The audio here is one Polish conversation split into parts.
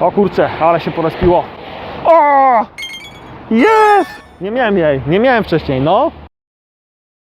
O kurczę, ale się porespiło. O! Jest! Nie miałem jej, nie miałem wcześniej, no.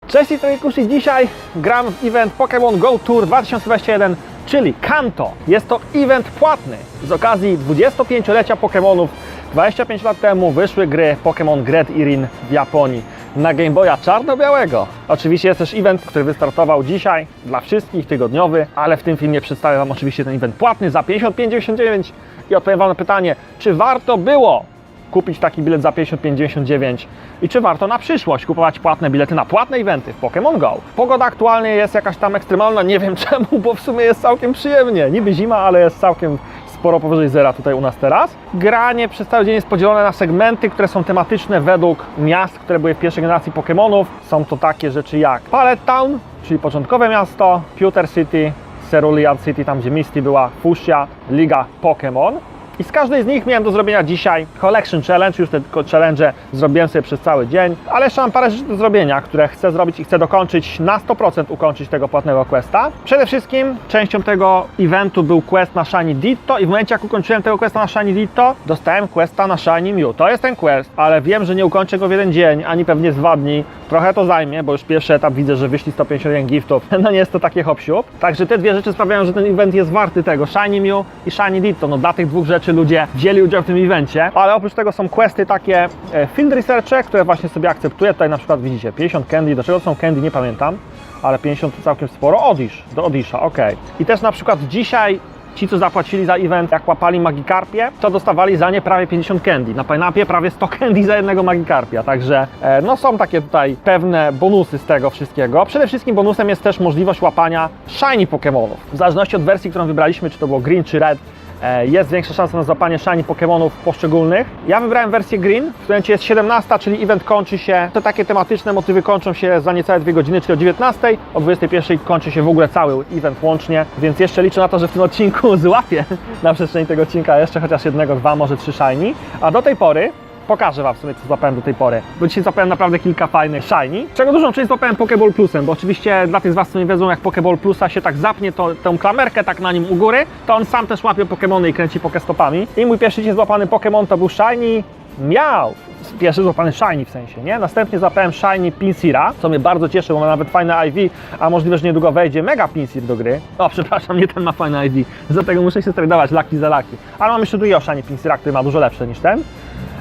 Cześć Kusi, dzisiaj gram w event Pokémon Go Tour 2021, czyli Kanto. Jest to event płatny z okazji 25-lecia Pokémonów. 25 lat temu wyszły gry Pokémon Red i w Japonii na Game Boya czarno-białego. Oczywiście jest też event, który wystartował dzisiaj dla wszystkich, tygodniowy, ale w tym filmie przedstawię Wam oczywiście ten event płatny za 55,99 i odpowiem Wam na pytanie, czy warto było kupić taki bilet za 55,99 i czy warto na przyszłość kupować płatne bilety na płatne eventy w Pokémon Go. Pogoda aktualnie jest jakaś tam ekstremalna, nie wiem czemu, bo w sumie jest całkiem przyjemnie. Niby zima, ale jest całkiem sporo powyżej zera tutaj u nas teraz. Granie przez cały dzień jest podzielone na segmenty, które są tematyczne według miast, które były w pierwszej generacji Pokémonów. Są to takie rzeczy jak Pallet Town, czyli początkowe miasto, Pewter City, Cerulean City, tam gdzie Misty była, Fuchsia, Liga Pokémon. I z każdej z nich miałem do zrobienia dzisiaj Collection Challenge, już te challenge zrobiłem sobie przez cały dzień, ale jeszcze mam parę rzeczy do zrobienia, które chcę zrobić i chcę dokończyć, na 100% ukończyć tego płatnego questa. Przede wszystkim częścią tego eventu był quest na Shiny Ditto i w momencie jak ukończyłem tego questa na Shiny Ditto, dostałem questa na Shiny Mew. To jest ten quest, ale wiem, że nie ukończę go w jeden dzień, ani pewnie z dwa dni. Trochę to zajmie, bo już pierwszy etap widzę, że wyszli 151 giftów. No nie jest to takie hop siup. Także te dwie rzeczy sprawiają, że ten event jest warty tego. Shiny Mew i Shiny Ditto. No dla tych dwóch rzeczy ludzie wzięli udział w tym evencie. Ale oprócz tego są questy takie e, field researche, które właśnie sobie akceptuję. Tutaj na przykład widzicie 50 candy. Do czego są candy nie pamiętam, ale 50 to całkiem sporo. Odish, do Odisha, ok. I też na przykład dzisiaj Ci, co zapłacili za event, jak łapali Magikarpie, to dostawali za nie prawie 50 candy. Na Pineapie prawie 100 candy za jednego Magikarpia. Także e, no są takie tutaj pewne bonusy z tego wszystkiego. Przede wszystkim bonusem jest też możliwość łapania shiny Pokémonów. W zależności od wersji, którą wybraliśmy, czy to było green czy red, jest większa szansa na złapanie shiny Pokémonów poszczególnych. Ja wybrałem wersję green, w momencie jest 17, czyli event kończy się, te takie tematyczne motywy kończą się za niecałe 2 godziny, czyli o 19, o 21 kończy się w ogóle cały event łącznie, więc jeszcze liczę na to, że w tym odcinku złapię na przestrzeni tego odcinka jeszcze chociaż jednego, dwa, może trzy shiny, a do tej pory Pokażę Wam w sumie, co złapałem do tej pory. Bo dzisiaj złapałem naprawdę kilka fajnych shiny. Czego dużą część złapałem Pokéball Plusem, bo oczywiście dla tych z Was, co nie wiedzą, jak Pokéball Plusa się tak zapnie, to tą klamerkę tak na nim u góry, to on sam też łapie Pokémony i kręci pokestopami. I mój pierwszy dzisiaj złapany Pokémon to był shiny Miał. Pierwszy złapany shiny w sensie, nie? Następnie złapałem shiny Pinsira, co mnie bardzo cieszy, bo ma nawet fajne IV, a możliwe, że niedługo wejdzie Mega Pinsir do gry. O, przepraszam, nie ten ma fajne IV, dlatego muszę się tradować laki za laki. Ale mam jeszcze drugiego shiny Pinsira, który ma dużo lepsze niż ten.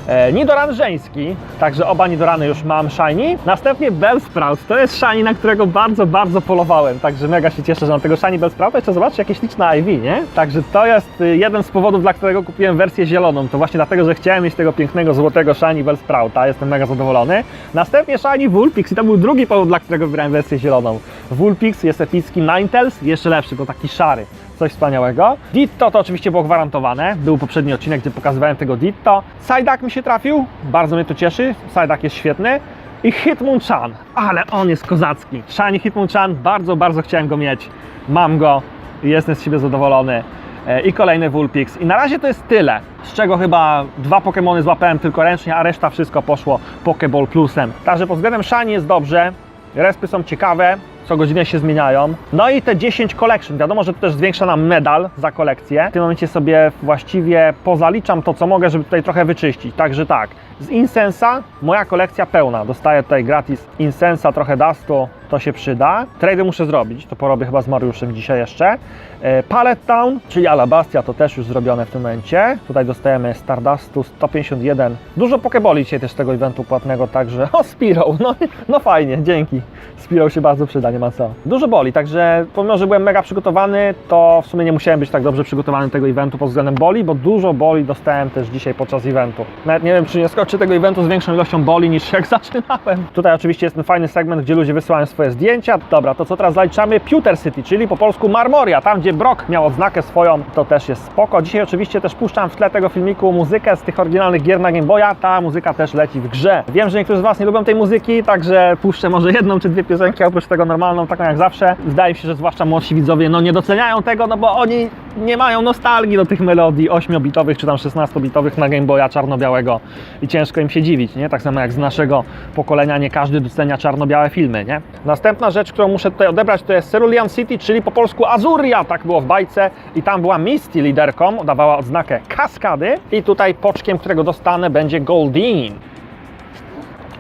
E, Nidoran żeński, także oba Nidorany już mam shiny. Następnie Bellsprout, to jest shiny, na którego bardzo, bardzo polowałem, także mega się cieszę, że mam tego shiny Bellsprouta. Jeszcze zobaczcie, jakieś liczne IV, nie? Także to jest y, jeden z powodów, dla którego kupiłem wersję zieloną. To właśnie dlatego, że chciałem mieć tego pięknego, złotego shiny Bellsprouta. Jestem mega zadowolony. Następnie shiny Vulpix i to był drugi powód, dla którego wybrałem wersję zieloną. Vulpix jest epicki Ninetales, jeszcze lepszy, bo taki szary coś wspaniałego. Ditto to oczywiście było gwarantowane. Był poprzedni odcinek, gdzie pokazywałem tego Ditto. Psyduck mi się trafił, bardzo mnie to cieszy. Psyduck jest świetny. I Hitmonchan, ale on jest kozacki. Shiny Hitmonchan, bardzo, bardzo chciałem go mieć. Mam go jestem z siebie zadowolony. E, I kolejny Vulpix. I na razie to jest tyle, z czego chyba dwa Pokémony złapałem tylko ręcznie, a reszta wszystko poszło Pokéball Plusem. Także pod względem Shiny jest dobrze, respy są ciekawe, co godzinę się zmieniają. No i te 10 collection, wiadomo, że to też zwiększa nam medal za kolekcję. W tym momencie sobie właściwie pozaliczam to, co mogę, żeby tutaj trochę wyczyścić. Także tak, z Insensa moja kolekcja pełna. Dostaję tutaj gratis Insensa, trochę Dustu, to się przyda. Trade muszę zrobić, to porobię chyba z Mariuszem dzisiaj jeszcze. E, Pallet Town, czyli Alabastia, to też już zrobione w tym momencie. Tutaj dostajemy Stardustu 151. Dużo Pokeboli dzisiaj też z tego eventu płatnego, także o Spiro, no, no fajnie, dzięki. Spiro się bardzo przyda, nie ma co. Dużo boli, także pomimo, że byłem mega przygotowany, to w sumie nie musiałem być tak dobrze przygotowany tego eventu pod względem boli, bo dużo boli dostałem też dzisiaj podczas eventu. Nawet nie wiem, czy nie skoczy tego eventu z większą ilością boli niż jak zaczynałem. Tutaj oczywiście jest ten fajny segment, gdzie ludzie wysyłają swoje zdjęcia. Dobra, to co teraz zaliczamy? Pewter City, czyli po polsku Marmoria, tam gdzie Brock miał odznakę swoją, to też jest spoko. Dzisiaj oczywiście też puszczam w tle tego filmiku muzykę z tych oryginalnych gier na Game Boya, ta muzyka też leci w grze. Wiem, że niektórzy z Was nie lubią tej muzyki, także puszczę może jedną czy dwie piosenki, oprócz tego normalną, taką jak zawsze. Wydaje mi się, że zwłaszcza młodsi widzowie no nie doceniają tego, no bo oni nie mają nostalgii do tych melodii 8-bitowych czy tam 16-bitowych na Game Boya czarno-białego i ciężko im się dziwić, nie? Tak samo jak z naszego pokolenia nie każdy docenia czarno-białe filmy, nie? Następna rzecz, którą muszę tutaj odebrać to jest Cerulean City, czyli po polsku Azuria, tak było w bajce i tam była Misty liderką, dawała odznakę kaskady i tutaj poczkiem, którego dostanę będzie Goldeen.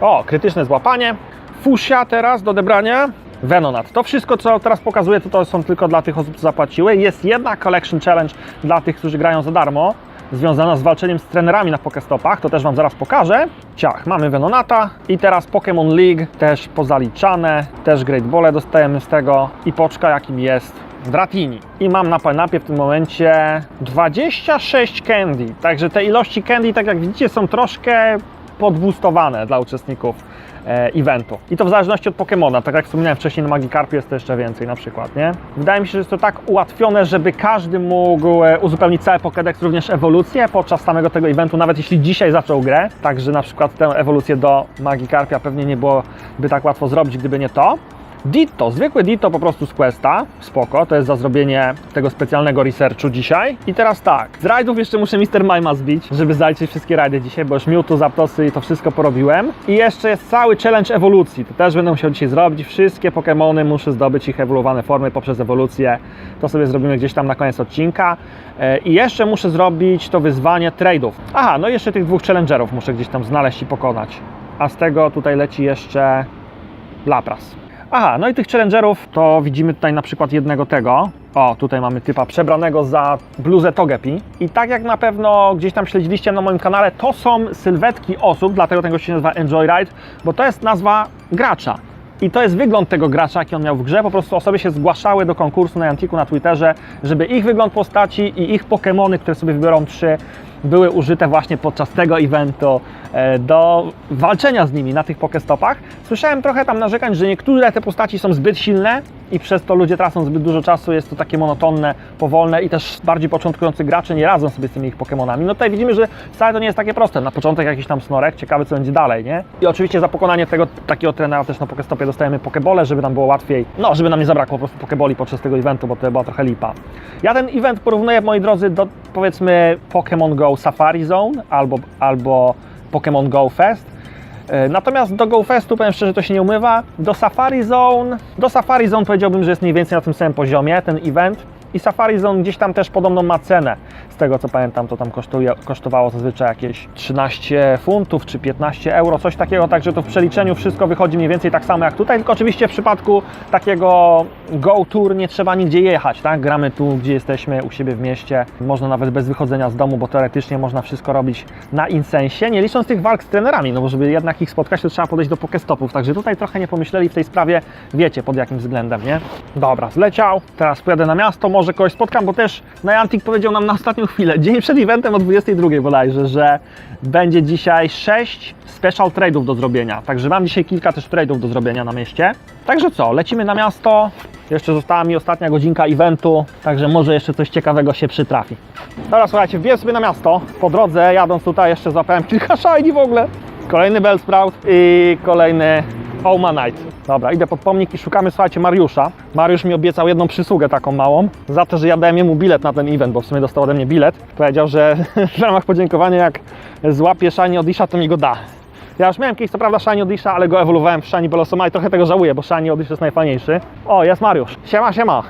O, krytyczne złapanie. Fusia teraz do odebrania. Venonat. To wszystko, co teraz pokazuję, to, to są tylko dla tych osób, co zapłaciły. Jest jedna Collection Challenge dla tych, którzy grają za darmo, związana z walczeniem z trenerami na Pokestopach. To też Wam zaraz pokażę. Ciach, mamy Venonata i teraz Pokémon League, też pozaliczane, też Great Ball dostajemy z tego i poczka, jakim jest Dratini. I mam na pineapie w tym momencie 26 candy. Także te ilości candy, tak jak widzicie, są troszkę podboostowane dla uczestników eventu. I to w zależności od Pokemona. Tak jak wspomniałem wcześniej, na Magikarpie jest to jeszcze więcej na przykład, nie? Wydaje mi się, że jest to tak ułatwione, żeby każdy mógł e, uzupełnić cały Pokédex, również ewolucję podczas samego tego eventu, nawet jeśli dzisiaj zaczął grę. Także na przykład tę ewolucję do Magikarpia pewnie nie byłoby tak łatwo zrobić, gdyby nie to. Ditto, zwykły Ditto po prostu z Questa, spoko, to jest za zrobienie tego specjalnego researchu dzisiaj. I teraz tak, z rajdów jeszcze muszę Mr. Mima zbić, żeby zaliczyć wszystkie rajdy dzisiaj, bo już Mewtwo, Zapdosy i to wszystko porobiłem. I jeszcze jest cały challenge ewolucji, to też będę musiał dzisiaj zrobić. Wszystkie Pokémony muszę zdobyć ich ewoluowane formy poprzez ewolucję. To sobie zrobimy gdzieś tam na koniec odcinka. E, I jeszcze muszę zrobić to wyzwanie trade'ów. Aha, no jeszcze tych dwóch challengerów muszę gdzieś tam znaleźć i pokonać. A z tego tutaj leci jeszcze Lapras. Aha, no i tych challengerów to widzimy tutaj na przykład jednego tego. O, tutaj mamy typa przebranego za bluzę Togepi. I tak jak na pewno gdzieś tam śledziliście na moim kanale, to są sylwetki osób, dlatego tego się nazywa Enjoy Ride, bo to jest nazwa gracza. I to jest wygląd tego gracza, jaki on miał w grze. Po prostu osoby się zgłaszały do konkursu na Antiku na Twitterze, żeby ich wygląd postaci i ich Pokémony, które sobie wybiorą trzy, były użyte właśnie podczas tego eventu do walczenia z nimi na tych Pokestopach. Słyszałem trochę tam narzekań, że niektóre te postaci są zbyt silne i przez to ludzie tracą zbyt dużo czasu, jest to takie monotonne, powolne i też bardziej początkujący gracze nie radzą sobie z tymi ich Pokémonami. No tutaj widzimy, że wcale to nie jest takie proste. Na początek jakiś tam snorek, ciekawy co będzie dalej, nie? I oczywiście za pokonanie tego takiego trenera też na Pokestopie dostajemy Pokebole, żeby nam było łatwiej, no żeby nam nie zabrakło po prostu Pokeboli podczas tego eventu, bo to była trochę lipa. Ja ten event porównuję, moi drodzy, do powiedzmy Pokémon Go Safari Zone albo, albo Pokémon Go Fest. E, Natomiast do Go Festu, powiem szczerze, to się nie umywa. Do Safari Zone, do Safari Zone powiedziałbym, że jest mniej więcej na tym samym poziomie ten event. I Safari Zone gdzieś tam też podobno ma cenę. Z tego co pamiętam, to tam kosztuje, kosztowało zazwyczaj jakieś 13 funtów czy 15 euro, coś takiego. Także to w przeliczeniu wszystko wychodzi mniej więcej tak samo jak tutaj. Tylko oczywiście w przypadku takiego Go Tour nie trzeba nigdzie jechać, tak? Gramy tu, gdzie jesteśmy, u siebie w mieście. Można nawet bez wychodzenia z domu, bo teoretycznie można wszystko robić na Insensie, nie licząc tych walk z trenerami, no bo żeby jednak ich spotkać, to trzeba podejść do Pokestopów. Także tutaj trochę nie pomyśleli w tej sprawie, wiecie pod jakim względem, nie? Dobra, zleciał. Teraz pojadę na miasto, może kogoś spotkam, bo też Niantic powiedział nam na ostatnią chwilę, dzień przed eventem o 22 bodajże, że będzie dzisiaj 6 special trade'ów do zrobienia. Także mam dzisiaj kilka też trade'ów do zrobienia na mieście. Także co, lecimy na miasto. Jeszcze została mi ostatnia godzinka eventu, także może jeszcze coś ciekawego się przytrafi. Dobra, słuchajcie, wbiję sobie na miasto. Po drodze, jadąc tutaj, jeszcze złapałem kilka shiny w ogóle. Kolejny Bellsprout i kolejny Omanite. Dobra, idę pod pomnik i szukamy, słuchajcie, Mariusza. Mariusz mi obiecał jedną przysługę taką małą, za to, że ja dałem jemu bilet na ten event, bo w sumie dostał ode mnie bilet. Powiedział, że w ramach podziękowania, jak złapie Shiny Odisha, to mi go da. Ja już miałem kiedyś, co prawda, Shiny Odisha, ale go ewoluowałem w Shiny Belosoma i trochę tego żałuję, bo Shiny Odish jest najfajniejszy. O, jest Mariusz. Siema, siema.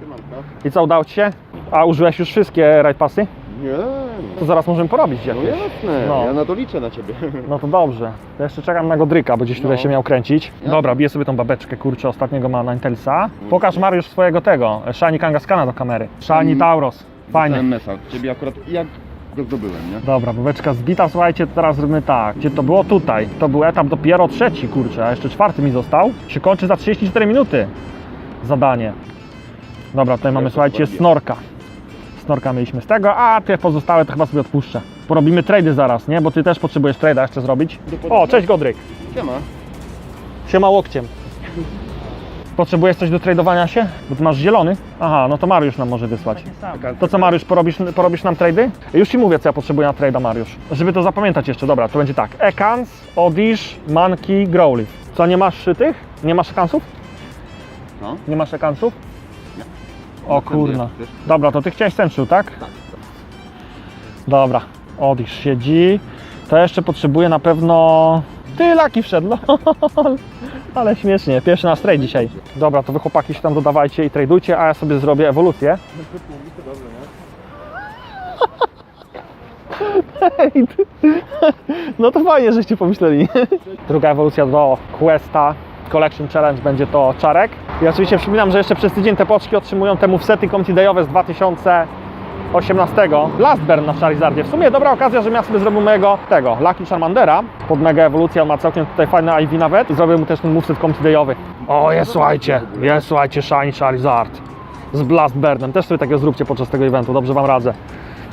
Siemanka. I co, udało Ci się? A użyłeś już wszystkie ride passy? Nie, To zaraz możemy porobić no jakieś. jasne, No. ja na to liczę na ciebie. No to dobrze. To jeszcze czekam na Godryka, bo gdzieś tutaj No. się miał kręcić. Jasne. Dobra, biję sobie tą babeczkę, kurczę, ostatniego ma Ninetale'a. Pokaż Mariusz swojego tego, Shiny Kangaskana do kamery. Shiny Mm. Tauros. Fajnie. Dostałem mesa. Ciebie akurat jak go zdobyłem, nie? Dobra, babeczka zbita, słuchajcie, to teraz zrobimy tak. Gdzie to było? Tutaj. To był etap dopiero trzeci, kurczę, a jeszcze czwarty mi został. Się kończy za 34 minuty. Zadanie. Dobra, tutaj mamy, słuchajcie, snorka. Snorka mieliśmy z tego, a te pozostałe to chyba sobie odpuszczę. Porobimy trady zaraz, nie? Bo ty też potrzebujesz trade'a jeszcze zrobić. O, cześć Godryk. Siema. Siema łokciem. Potrzebujesz coś do tradowania się? Bo ty masz zielony? Aha, no to Mariusz nam może wysłać. To co Mariusz, porobisz, porobisz nam trady? Już Ci mówię, co ja potrzebuję na trada, Mariusz. Żeby to zapamiętać jeszcze, dobra, to będzie tak. Ekans, Odish, Monkey, Growlithe. Co, nie masz tych? Nie masz kansów? No. Nie masz ekansów? O Ten kurna. Dobra, to ty chciałeś Central, tak? Tak. Dobra, Odisz siedzi. To jeszcze potrzebuję na pewno... Ty, Laki wszedł. Ale śmiesznie, pierwszy na trade dzisiaj. Dobra, to wy chłopaki się tam dodawajcie i tradujcie, a ja sobie zrobię ewolucję. Hej, ty- No to fajnie, żeście pomyśleli. Druga ewolucja do Questa Collection Challenge będzie to czarek. I oczywiście przypominam, że jeszcze przez tydzień te poczki otrzymują te movesety Community Dayowe z 2018. Last Burn na Charizardzie. W sumie dobra okazja, żebym ja sobie zrobił mojego tego, Lucky Charmandera. Pod mega ewolucję, on ma całkiem tutaj fajne IV nawet. I zrobię mu też ten moveset Community Dayowy. O, jest słuchajcie, jest słuchajcie, Shiny Charizard. Z Blast Burnem. Też sobie takiego zróbcie podczas tego eventu, dobrze Wam radzę.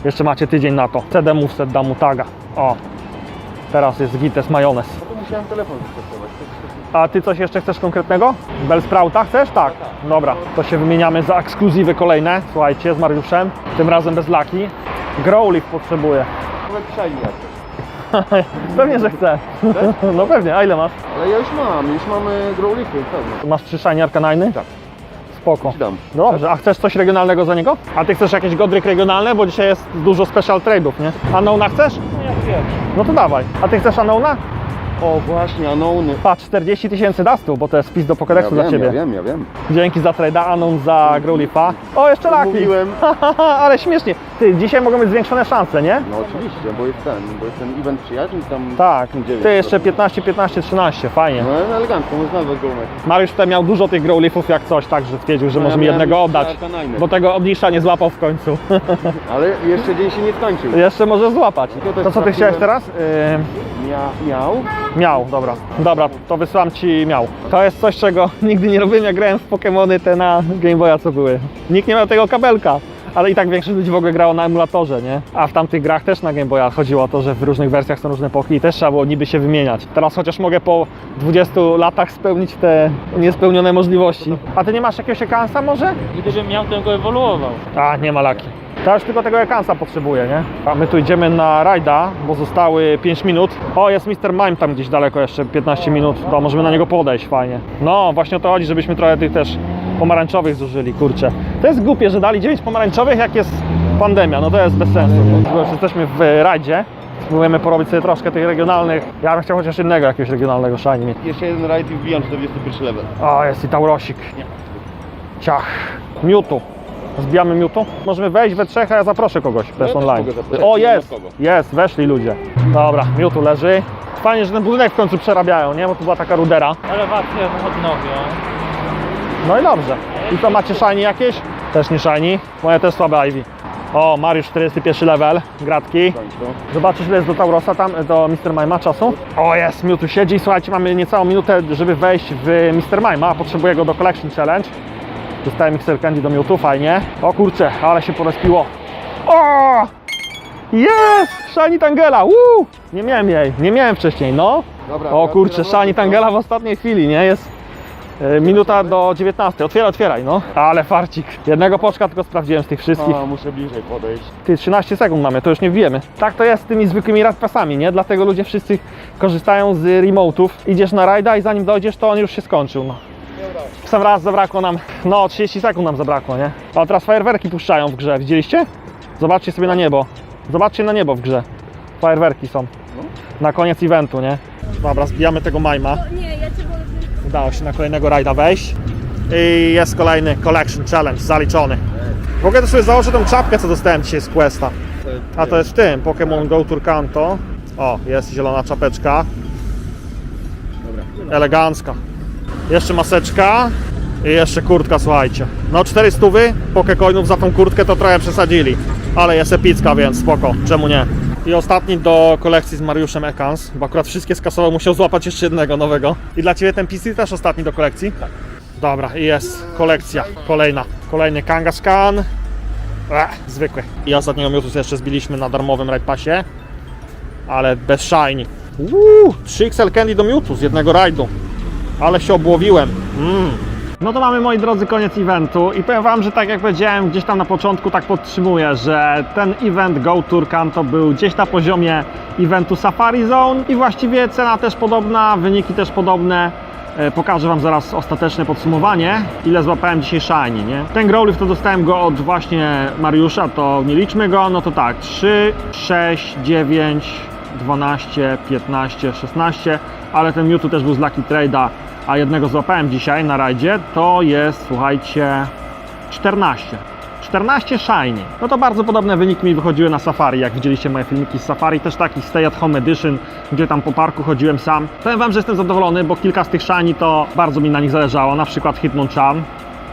Jeszcze macie tydzień na to. CD moveset dam mu taga. O, teraz jest Gites Majonez. No to musiałem telefon. A ty coś jeszcze chcesz konkretnego? Bellsprouta chcesz? Tak. Dobra, to się wymieniamy za ekskluzywy kolejne. Słuchajcie, z Mariuszem. Tym razem bez laki. Growlif potrzebuję. Nawet coś. Pewnie, że chcę. No pewnie, a ile masz? Ale ja już mam, już mamy growlify, pewno. Masz trzy shiny arkanajny? Tak. Spoko. Dam. Dobrze, a chcesz coś regionalnego za niego? A ty chcesz jakieś godryk regionalne? Bo dzisiaj jest dużo special trade'ów, nie? Anona chcesz? No jak wiesz. No to dawaj. A ty chcesz Anona? O właśnie, Anony. Patrz, 40 tysięcy dastu, bo to jest wpis do Pokédexu Ja dla wiem, Ciebie. ja wiem, ja wiem. Dzięki za trade'a, Anon za Growlifa. O, jeszcze Laki. Mówiłem. Ale śmiesznie. Ty, dzisiaj mogą być zwiększone szanse, nie? No oczywiście, bo jest ten, bo jest ten event przyjaciół tam... Tak. dziewięć Ty jeszcze procent. 15, 15, 13. Fajnie. No elegancko, można nazwać go mecz. Mariusz tutaj miał dużo tych Growlifów jak coś, tak, że stwierdził, że No, może ja mi jednego oddać. Bo tego Odisha nie złapał w końcu. Ale jeszcze dzień się nie skończył. Jeszcze może złapać. To też To co ty trafiłem. chciałeś teraz? Yy, Mia, miał. miał, dobra. Dobra, to wysyłam ci miał. To jest coś, czego nigdy nie robiłem, jak grałem w Pokémony te na Game Boya, co były. Nikt nie miał tego kabelka. Ale i tak większość ludzi w ogóle grało na emulatorze, nie? A w tamtych grach też na Game Boya chodziło o to, że w różnych wersjach są różne poki i też trzeba było niby się wymieniać. Teraz chociaż mogę po 20 latach spełnić te niespełnione możliwości. A ty nie masz jakiegoś ekansa może? Gdybym miał, to bym go ewoluował. A, nie ma laki. To już tylko tego ekansa potrzebuję, nie? A my tu idziemy na rajda, bo zostały 5 minut. O, jest Mr. Mime tam gdzieś daleko jeszcze, 15 minut. To możemy na niego podejść, fajnie. No, właśnie o to chodzi, żebyśmy trochę tych też pomarańczowych zużyli, kurczę. To jest głupie, że dali 9 pomarańczowych, jak jest pandemia, no to jest bez sensu. Bo już jesteśmy w rajdzie. Spróbujemy porobić sobie troszkę tych regionalnych. Ja bym chciał chociaż jednego jakiegoś regionalnego shiny mieć. Jeszcze jeden rajd i wbijam 41 level. O, jest i Taurosik. Ciach. Mewtwo. Zbijamy Mewtwo? Możemy wejść we trzech, a ja zaproszę kogoś też też online. mogę zaprosić, O, nie ma jest! kogo. Jest, weszli ludzie. Dobra, Mewtwo leży. Fajnie, że ten budynek w końcu przerabiają, nie? Bo tu była taka rudera. Elewację odnowią. No i dobrze. I to macie shiny jakieś? Też nie shiny. Moje też słabe Ivy. O, Mariusz 41 level, gratki. Zobaczysz ile jest do Taurosa tam, do Mr. Mima czasu. O jest, Mewtwo siedzi. Słuchajcie, mamy niecałą minutę, żeby wejść w Mr. Mima, a potrzebuję go do Collection Challenge. Dostałem Candy do Mewtwo, fajnie. O kurczę, ale się porespiło. O! Jest! Shiny Tangela, Woo! Nie miałem jej, nie miałem wcześniej, no. Dobra, O kurczę, okno. Tangela w ostatniej chwili, nie? Jest e, minuta do 19. Otwieraj, otwieraj, no. Ale farcik. Jednego poczka tylko sprawdziłem z tych wszystkich. A, muszę bliżej podejść. Ty, 13 sekund mamy, to już nie wbijemy. Tak to jest z tymi zwykłymi radpasami, nie? Dlatego ludzie wszyscy korzystają z remote'ów. Idziesz na rajda i zanim dojdziesz, to on już się skończył, no. Sam raz zabrakło nam, no 30 sekund nam zabrakło, nie? A teraz fajerwerki puszczają w grze, widzieliście? Zobaczcie sobie na niebo. Zobaczcie na niebo w grze. Fajerwerki są. Na koniec eventu, nie? Dobra, zbijamy tego majma. Nie, ja cię wolę. Udało się na kolejnego rajda wejść. I jest kolejny Collection Challenge zaliczony. W ogóle to sobie założę tą czapkę, co dostałem dzisiaj z Questa. A to jest w tym, Pokémon Go Tour Kanto. O, jest zielona czapeczka. Elegancka. Jeszcze maseczka. I jeszcze kurtka, słuchajcie. No 400 stówy Pokecoinów za tą kurtkę to trochę przesadzili. Ale jest epicka, więc spoko, czemu nie? I ostatni do kolekcji z Mariuszem Ekans, bo akurat wszystkie skasował, musiał złapać jeszcze jednego nowego. I dla Ciebie ten PC też ostatni do kolekcji? Tak. Dobra, i jest kolekcja, kolejna. Kolejny Kangaskhan. Ech, zwykły. I ostatniego Mewtwo jeszcze zbiliśmy na darmowym Raid Passie. Ale bez shiny. Uuu, 3XL Candy do Mewtwo z jednego rajdu. Ale się obłowiłem. Mm. No to mamy moi drodzy koniec eventu i powiem wam, że tak jak powiedziałem gdzieś tam na początku tak podtrzymuję, że ten event Go Tour Kanto był gdzieś na poziomie eventu Safari Zone i właściwie cena też podobna, wyniki też podobne. E, Pokażę Wam zaraz ostateczne podsumowanie, ile złapałem dzisiaj shiny, nie? Ten Growlithe to dostałem go od właśnie Mariusza, to nie liczmy go, no to tak, 3, 6, 9, 12, 15, 16, ale ten Mewtwo też był z Lucky Trade'a, a jednego złapałem dzisiaj na rajdzie, to jest, słuchajcie, 14. 14 shiny. No to bardzo podobne wyniki mi wychodziły na Safari, jak widzieliście moje filmiki z Safari, też taki Stay at Home Edition, gdzie tam po parku chodziłem sam. Powiem Wam, że jestem zadowolony, bo kilka z tych shiny to bardzo mi na nich zależało, na przykład Hitmonchan,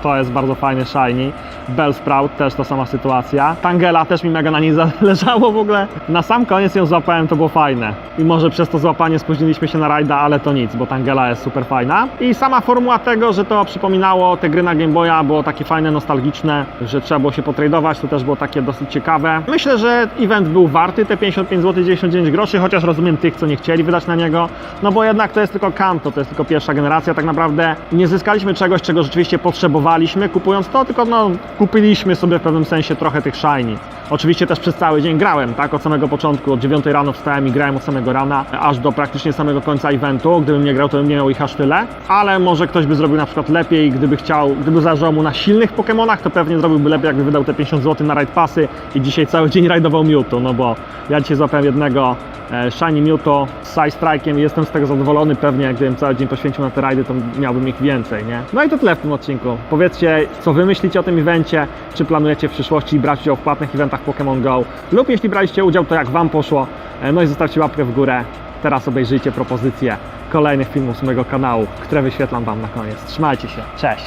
to jest bardzo fajny shiny. Bellsprout też to sama sytuacja. Tangela też mi mega na niej zależało w ogóle. Na sam koniec ją złapałem, to było fajne. I może przez to złapanie spóźniliśmy się na rajda, ale to nic, bo Tangela jest super fajna. I sama formuła tego, że to przypominało te gry na Game Boya, było takie fajne, nostalgiczne, że trzeba było się potradować, to też było takie dosyć ciekawe. Myślę, że event był warty te 55 zł 99 groszy, chociaż rozumiem tych, co nie chcieli wydać na niego, no bo jednak to jest tylko Kanto, to jest tylko pierwsza generacja, tak naprawdę nie zyskaliśmy czegoś, czego rzeczywiście potrzebowaliśmy kupując to, tylko no kupiliśmy sobie w pewnym sensie trochę tych shiny. Oczywiście też przez cały dzień grałem, tak, od samego początku, od 9 rano wstałem i grałem od samego rana, aż do praktycznie samego końca eventu. Gdybym nie grał, to bym nie miał ich aż tyle, ale może ktoś by zrobił na przykład lepiej, gdyby chciał, gdyby zależało mu na silnych Pokémonach, to pewnie zrobiłby lepiej, jakby wydał te 50 zł na raid passy i dzisiaj cały dzień rajdował Mewtwo, no bo ja dzisiaj złapałem jednego e, Shiny Mewtwo z Side Strike'iem i jestem z tego zadowolony, pewnie gdybym cały dzień poświęcił na te rajdy, to miałbym ich więcej, nie? No i to tyle w tym odcinku. Powiedzcie, co wy myślicie o tym evencie, czy planujecie w przyszłości brać udział w płatnych eventach Pokémon Go, lub jeśli braliście udział, to jak wam poszło, E, no i zostawcie łapkę w górę. Teraz obejrzyjcie propozycje kolejnych filmów z mojego kanału, które wyświetlam wam na koniec. Trzymajcie się, cześć!